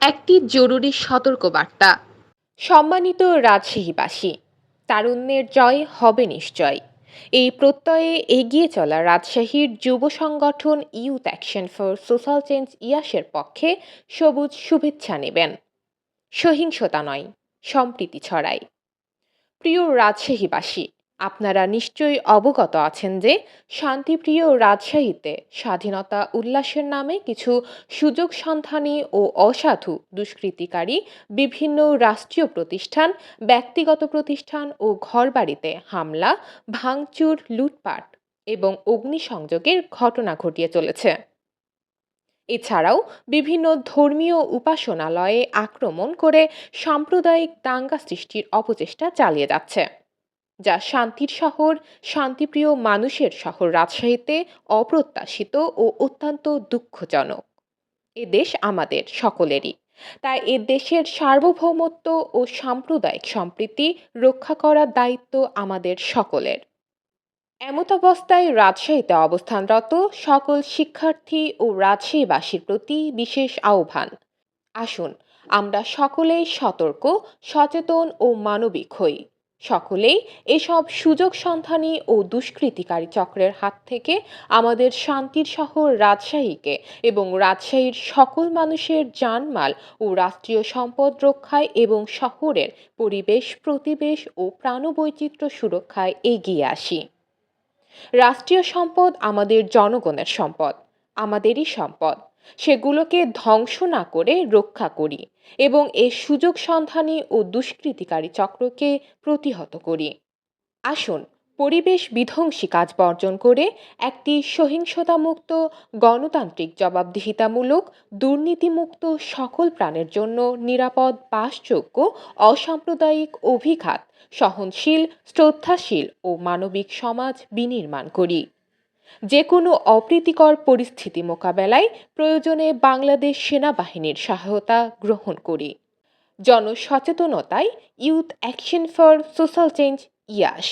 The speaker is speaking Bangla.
একটি জরুরি সতর্কবার্তা। সম্মানিত রাজশাহীবাসী, তারুণ্যের জয় হবে নিশ্চয়। এই প্রত্যয়ে এগিয়ে চলা রাজশাহীর যুব সংগঠন Youth Action for Social Change ইয়াসের পক্ষে সবুজ শুভেচ্ছা নেবেন। সহিংসতা নয়, সম্প্রীতি ছড়ায়। প্রিয় রাজশাহীবাসী আপনারা নিশ্চয়ই অবগত আছেন যে শান্তিপ্রিয় রাজশাহীতে স্বাধীনতা উল্লাসের নামে কিছু সুযোগ সন্ধানী ও অসাধু দুষ্কৃতিকারী বিভিন্ন রাষ্ট্রীয় প্রতিষ্ঠান, ব্যক্তিগত প্রতিষ্ঠান ও ঘরবাড়িতে হামলা, ভাঙচুর, লুটপাট এবং অগ্নিসংযোগের ঘটনা ঘটিয়ে চলেছে। এছাড়াও বিভিন্ন ধর্মীয় উপাসনালয়ে আক্রমণ করে সাম্প্রদায়িক দাঙ্গা সৃষ্টির অপচেষ্টা চালিয়ে যাচ্ছে। যা শান্তির শহর, শান্তিপ্রিয় মানুষের শহর রাজশাহীতে অপ্রত্যাশিত ও অত্যন্ত দুঃখজনক। এ দেশ আমাদের সকলেরই। তাই এ দেশের সার্বভৌমত্ব ও সাম্প্রদায়িক সম্প্রীতি রক্ষা করার দায়িত্ব আমাদের সকলের। এমতাবস্থায় রাজশাহীতে অবস্থানরত সকল শিক্ষার্থী ও রাজশাহীবাসীর প্রতি বিশেষ আহ্বান। আসুন আমরা সকলেই সতর্ক, সচেতন ও মানবিক হই। সকলেই এসব সুযোগ সন্ধানী ও দুষ্কৃতিকারী চক্রের হাত থেকে আমাদের শান্তির শহর রাজশাহীকে এবং রাজশাহীর সকল মানুষের জানমাল ও রাষ্ট্রীয় সম্পদ রক্ষায় এবং শহরের পরিবেশ, প্রতিবেশ ও প্রাণবৈচিত্র্য সুরক্ষায় এগিয়ে আসি। রাষ্ট্রীয় সম্পদ আমাদের জনগণের সম্পদ, আমাদেরই সম্পদ। সেগুলোকে ধ্বংস না করে রক্ষা করি এবং এর সুযোগ সন্ধানী ও দুষ্কৃতিকারী চক্রকে প্রতিহত করি। আসুন, পরিবেশ বিধ্বংসী কাজ বর্জন করে একটি সহিংসতামুক্ত, গণতান্ত্রিক জবাবদিহিতামূলক, দুর্নীতিমুক্ত সকল প্রাণের জন্য নিরাপদ, বাসযোগ্য, অসাম্প্রদায়িক অভিঘাত, সহনশীল, শ্রদ্ধাশীল ও মানবিক সমাজ বিনির্মাণ করি। যে কোনো অপ্রীতিকর পরিস্থিতি মোকাবেলায় প্রয়োজনে বাংলাদেশ সেনাবাহিনীর সহায়তা গ্রহণ করি। জনসচেতনতায় Youth Action for Social Change Yaas